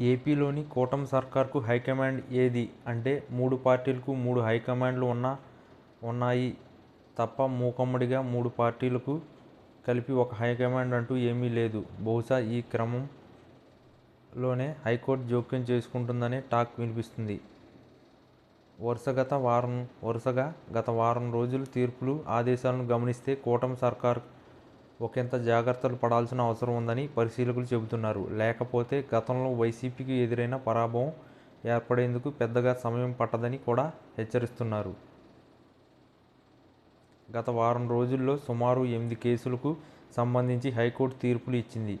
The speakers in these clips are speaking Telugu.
ఏపీలోని కూటమి సర్కార్కు హైకమాండ్ ఏది? అంటే మూడు పార్టీలకు మూడు హైకమాండ్లు ఉన్న ఉన్నాయి తప్ప మూకుమ్మడిగా మూడు పార్టీలకు కలిపి ఒక హైకమాండ్ అంటూ ఏమీ లేదు. బహుశా ఈ క్రమంలోనే హైకోర్టు జోక్యం చేసుకుంటుందనే టాక్ వినిపిస్తుంది. వరుసగత వారం వరుసగా గత వారం రోజులు తీర్పులు ఆదేశాలను గమనిస్తే కూటమి సర్కార్ ఒకంత జాగ్రత్తలు పడాల్సిన అవసరం ఉందని పరిశీలకులు చెబుతున్నారు. లేకపోతే గతంలో వైసీపీకి ఎదురైన పరాభవం ఏర్పడేందుకు పెద్దగా సమయం పట్టదని కూడా హెచ్చరిస్తున్నారు. గత వారం రోజుల్లో సుమారు ఎనిమిది కేసులకు సంబంధించి హైకోర్టు తీర్పులు ఇచ్చింది.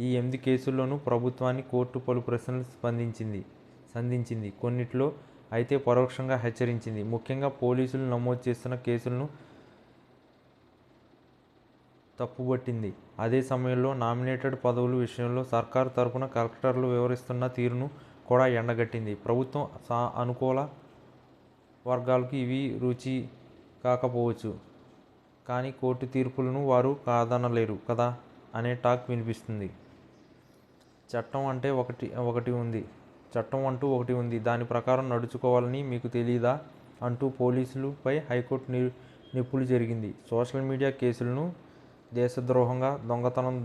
ఈ ఎనిమిది కేసుల్లోనూ ప్రభుత్వాన్ని కోర్టు పలు ప్రశ్నలు స్పందించింది సంధించింది. కొన్నిట్లో అయితే పరోక్షంగా హెచ్చరించింది. ముఖ్యంగా పోలీసులు నమోదు చేస్తున్న కేసులను తప్పుబట్టింది అదే సమయంలో నామినేటెడ్ పదవుల విషయంలో సర్కారు తరపున కలెక్టర్లు వివరిస్తున్న తీరును కూడా ఎండగట్టింది. ప్రభుత్వం సా అనుకూల వర్గాలకు ఇవి రుచి కాకపోవచ్చు. కానీ కోర్టు తీర్పులను వారు కాదనలేరు కదా అనే టాక్ వినిపిస్తుంది. చట్టం అంటే ఒకటి ఒకటి ఉంది. చట్టం అంటూ ఒకటి ఉంది. దాని ప్రకారం నడుచుకోవాలని మీకు తెలియదా అంటూ పోలీసులపై హైకోర్టు ని నిప్పులు జరిగింది. సోషల్ మీడియా కేసులను దేశద్రోహంగా దొంగతనం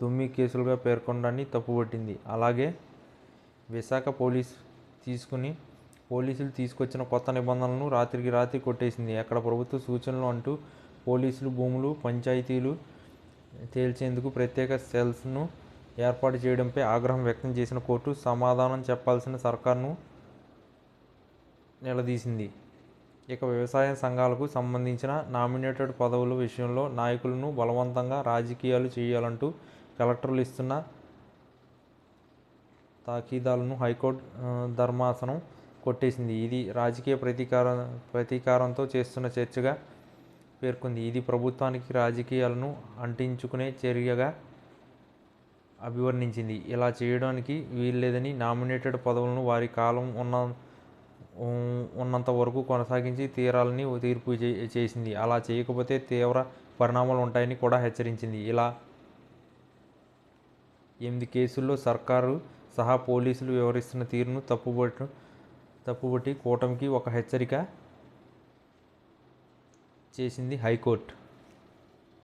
దుమ్మి కేసులుగా పేర్కొనడాన్ని తప్పుపట్టింది. అలాగే విశాఖ పోలీస్ తీసుకుని పోలీసులు తీసుకొచ్చిన కొత్త నిబంధనలను రాత్రికి రాత్రి కొట్టేసింది. అక్కడ ప్రభుత్వ సూచనలు అంటూ పోలీసులు భూములు పంచాయతీలు తేల్చేందుకు ప్రత్యేక సెల్స్ను ఏర్పాటు చేయడంపై ఆగ్రహం వ్యక్తం చేసిన కోర్టు సమాధానం చెప్పాల్సిన సర్కార్ను నిలదీసింది. ఇక వ్యవసాయ సంఘాలకు సంబంధించిన నామినేటెడ్ పదవుల విషయంలో నాయకులను బలవంతంగా రాజకీయాలు చేయాలంటూ కలెక్టర్లు ఇస్తున్న తాకీదాలను హైకోర్టు ధర్మాసనం కొట్టేసింది. ఇది రాజకీయ ప్రతీకార ప్రతీకారంతో చేస్తున్న చర్చగా పేర్కొంది. ఇది ప్రభుత్వానికి రాజకీయాలను అంటించుకునే చర్యగా అభివర్ణించింది. ఇలా చేయడానికి వీల్లేదని నామినేటెడ్ పదవులను వారి కాలం ఉన్న ఉన్నంత వరకు కొనసాగించి తీరాలని తీర్పు చే- చేసింది. అలా చేయకపోతే తీవ్ర పరిణామాలు ఉంటాయని కూడా హెచ్చరించింది. ఇలా ఎనిమిది కేసుల్లో సర్కారు సహా పోలీసులు వివరిస్తున్న తీరును తప్పుబట్టు తప్పుబట్టి కూటమికి ఒక హెచ్చరిక చేసింది హైకోర్టు.